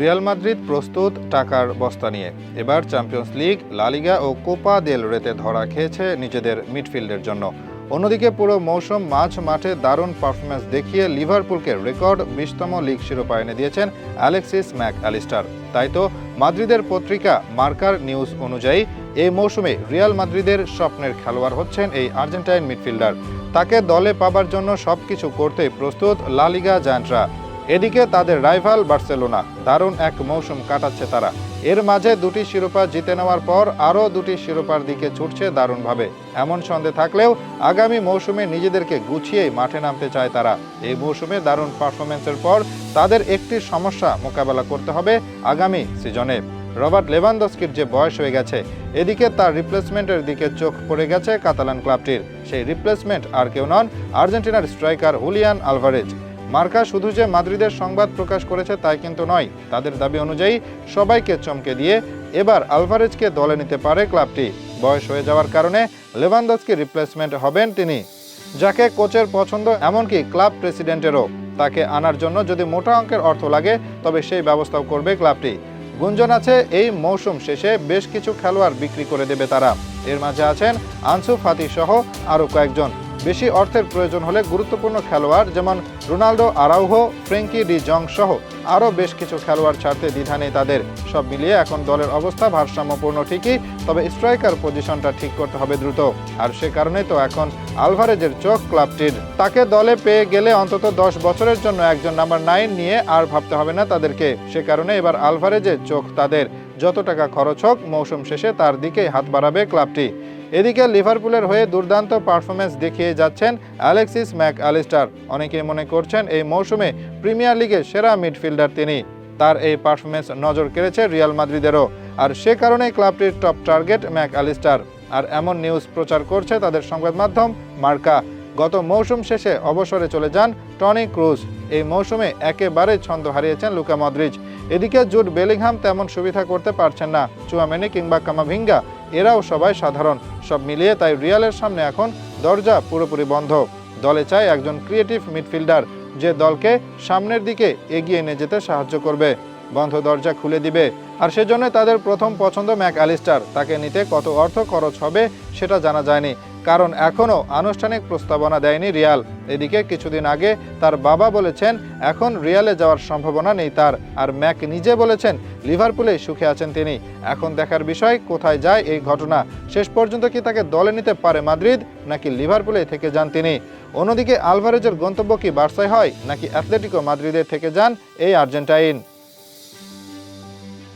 Real Madrid প্রস্তুত টাকার বস্তা নিয়ে। এবার চ্যাম্পিয়ন্স লিগ লালিগা ও কোপা দেল রেতে ধরা খেয়েছে নিজেদের মিডফিল্ডের জন্য। অন্যদিকে পুরো মৌসুম মাঝ মাঠে দারুণ পারফরমেন্স দেখিয়ে লিভারপুলকে রেকর্ড বিশতম লিগ শিরোপা এনে দিয়েছেন অ্যালেক্সিস ম্যাক অ্যালিস্টার তাই তো মাদ্রিদের পত্রিকা মার্কার নিউজ অনুযায়ী, এই মৌসুমে রিয়াল মাদ্রিদের স্বপ্নের খেলোয়াড় হচ্ছেন এই আর্জেন্টাইন মিডফিল্ডার। তাকে দলে পাবার জন্য সবকিছু করতে প্রস্তুত লালিগা জায়ান্টরা। এদিকে তাদের রাইভাল বার্সেলোনা দারুণ এক মৌসুম কাটাচ্ছে তারা। এর মাঝে দুটি শিরোপা জিতে নেওয়ার পর আরও দুটি শিরোপার দিকে ছুটছে দারুণভাবে। এমন সন্দেহ থাকলেও আগামী মৌসুমে নিজেদেরকে গুছিয়েই মাঠে নামতে চায় তারা। এই মৌসুমে দারুণ পারফরমেন্সের পর তাদের একটি সমস্যা মোকাবেলা করতে হবে আগামী সিজনে। রবার্ট লেভানদস্কির যে বয়স হয়ে গেছে, এদিকে তার রিপ্লেসমেন্টের দিকে চোখ পড়ে গেছে কাতালান ক্লাবটির। সেই রিপ্লেসমেন্ট আর কেউ নন আর্জেন্টিনার স্ট্রাইকার হুলিয়ান আলভারেজ। মার্কা শুধু যে মাদ্রিদের সংবাদ প্রকাশ করেছে তাই কিন্তু নয়, তাদের দাবি অনুযায়ী সবাইকে চমকে দিয়ে এবার আলভারেজকে দলে নিতে পারে ক্লাবটি। বয়স হয়ে যাওয়ার কারণে লেভানদস্কি রিপ্লেসমেন্ট হবেন তিনি। যাকে কোচের পছন্দ এমনকি ক্লাব প্রেসিডেন্টেরও। তাকে আনার জন্য যদি মোটা অঙ্কের অর্থ লাগে, তবে সেই ব্যবস্থাও করবে ক্লাবটি। গুঞ্জন আছে, এই মৌসুম শেষে বেশ কিছু খেলোয়াড় বিক্রি করে দেবে তারা। এর মাঝে আছেন আনসু ফাতি সহ আরও কয়েকজন। বেশি অর্থের প্রয়োজন হলে গুরুত্বপূর্ণ খেলোয়াড় যেমন Ronaldo Araujo, Frenkie de Jong সহ আরও বেশ কিছু খেলোয়াড় ছাড়তে দ্বিধা নেই তাদের। সব মিলিয়ে এখন দলের অবস্থা ভারসাম্যপূর্ণ ঠিকই, তবে স্ট্রাইকার পজিশনটা ঠিক করতে হবে দ্রুত। আর সে কারণে তো এখন আলভারেজের চোখ ক্লাবটির। তাকে দলে পেয়ে গেলে অন্তত দশ বছরের জন্য একজন নাম্বার নাইন নিয়ে আর ভাবতে হবে না তাদেরকে। সে কারণে এবার আলভারেজের চোখ তাদের। যত টাকা খরচ হোক, মৌসুম শেষে তার দিকেই হাত বাড়াবে ক্লাবটি। এদিকে লিভারপুলের হয়ে দুর্দান্ত পারফরমেন্স দেখিয়ে যাচ্ছেন অ্যালেক্সিস ম্যাক অ্যালিস্টার অনেকেই মনে করছেন এই মৌসুমে প্রিমিয়ার লিগে সেরা মিডফিল্ডার তিনি। তার এই পারফরমেন্স নজর কেড়েছে রিয়াল মাদ্রিদেরও। আর সে কারণে ক্লাবটির টপ টার্গেট ম্যাক অ্যালিস্টার আর এমন নিউজ প্রচার করছে তাদের সংবাদ মাধ্যম মার্কা। গত মৌসুম শেষে অবসরে চলে যান টনি ক্রুজ। এই মৌসুমে একেবারে ছন্দ হারিয়েছেন লুকা মদ্রিজ এদিকে জুট বেলিংহাম তেমন সুবিধা করতে পারছেন না। চুয়ামেনি কিংবা কামাভিঙ্গা এরাও সবাই সাধারণ। সব মিলিয়ে তাই রিয়ালের সামনে এখন দরজা পুরোপুরি বন্ধ। দলে চায় একজন ক্রিয়েটিভ মিডফিল্ডার, যে দলকে সামনের দিকে এগিয়ে নিয়ে যেতে সাহায্য করবে। বন্ধ দরজা খুলে দিবে। আর সেজন্য তাদের প্রথম পছন্দ ম্যাক অ্যালিস্টার তাকে নিতে কত অর্থ খরচ হবে সেটা জানা যায়নি। কারণ এখনও আনুষ্ঠানিক প্রস্তাবনা দেয়নি রিয়াল। এদিকে কিছুদিন আগে তার বাবা বলেছেন, এখন রিয়ালে যাওয়ার সম্ভাবনা নেই তার। আর ম্যাক নিজে বলেছেন লিভারপুলে সুখে আছেন তিনি। এখন দেখার বিষয়, কোথায় যায় এই ঘটনা? শেষ পর্যন্ত কি তাকে দলে নিতে পারে মাদ্রিদ, নাকি লিভারপুলে থেকে যান তিনি? অন্যদিকে আলভারেজের গন্তব্য কি বার্সায় হয়, নাকি অ্যাথলেটিকো মাদ্রিদে থেকে যান এই আর্জেন্টাইন?